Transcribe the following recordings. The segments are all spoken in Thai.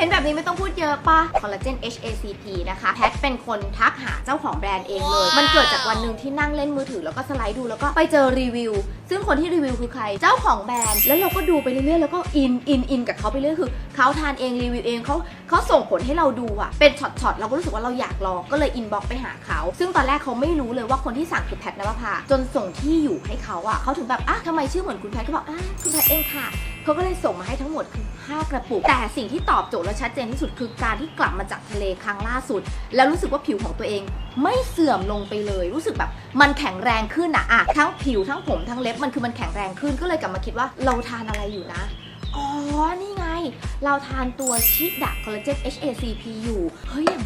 เห็นแบบนี้ไม่ต้องพูดเยอะปะคอลลาเจน HACP นะคะแพทเป็นคนทักหาเจ้าของแบรนด์เองเลย มันเกิดจากวันหนึ่งที่นั่งเล่นมือถือแล้วก็สไลด์ดูแล้วก็ไปเจอรีวิว ซึ่งคนที่รีวิวคือใคร เจ้าของแบรนด์ แล้วเราก็ดูไปเรื่อยๆแล้วก็อินอินอินกับเขาไปเรื่อยคือเขาทานเองรีวิวเองเขาเขาส่งผลให้เราดูอะเป็นช็อตๆเราก็รู้สึกว่าเราอยากลองก็เลยอินบ็อกไปหาเขา ซึ่งตอนแรกเขาไม่รู้เลยว่าคนที่สั่งคือแพทนภพาจนส่งที่อยู่ให้เขาอะเขาถึงแบบอะทำไมชื่อเหมือนคุณแพทก็บอกอะคุณแพทเองค่ะเขาก็เลยส่งมาให้ทั้งหมดคือ 5 กระปุก แต่สิ่งที่ตอบโจทย์และชัดเจนที่สุดคือการที่กลับมาจากทะเลครั้งล่าสุด แล้วรู้สึกว่าผิวของตัวเองไม่เสื่อมลงไปเลย รู้สึกแบบมันแข็งแรงขึ้นอะอะทั้งผิวทั้งผมทั้งเล็บมันคือมันแข็งแรงขึ้นก็เลยกลับมาคิดว่าเราทานอะไรอยู่นะอ๋อ นี่ไง เราทานตัวชิดะคอลลาเจน HACP อยู่ เฮ้ยอย่า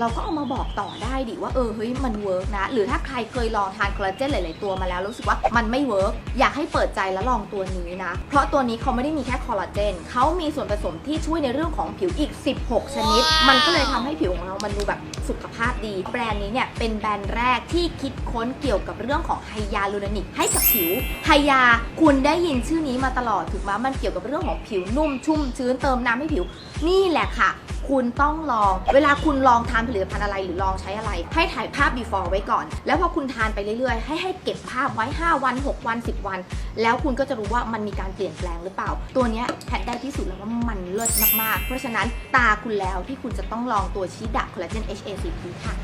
เราก็เอามาบอกต่อได้ดิว่าเออเฮ้ยมันเวิร์กนะ หรือถ้าใครเคยลองทานคอลลาเจนหลาย ๆ ตัวมาแล้วรู้สึกว่ามันไม่เวิร์กอยากให้เปิดใจแล้วลองตัวนี้นะ เพราะตัวนี้เขาไม่ได้มีแค่คอลลาเจนเขามีส่วนผสมที่ช่วยในเรื่องของผิวอีก 16 ชนิด มันก็เลยทำให้ผิวของเรามันดูแบบสุขภาพดี แบรนด์นี้เนี่ยเป็นแบรนด์แรกที่คิดค้นเกี่ยวกับเรื่องของไฮยาลูรนิกให้กับผิวไฮยาคุณได้ยินชื่อนี้มาตลอดถูกไหมมันเกี่ยวกับเรื่องของผิวนุ่มชุ่มชื้นเติมน้ำให้ผิวนี่แหละค่ะ คุณต้องลอง เวลาคุณลองทานผลิตภัณฑ์อะไรหรือลองใช้อะไร ให้ถ่ายภาพ before ไว้ก่อน แล้วพอคุณทานไปเรื่อยๆ ให้ให้เก็บภาพไว้ 5 วัน 6 วัน 10 วัน แล้วคุณก็จะรู้ว่ามันมีการเปลี่ยนแปลงหรือเปล่า ตัวนี้แพทได้ที่สุดแล้วว่ามันเลิศมากๆ เพราะฉะนั้นตาคุณแล้วที่คุณจะต้องลองตัวชีดะคอลลาเจน HACP ค่ะ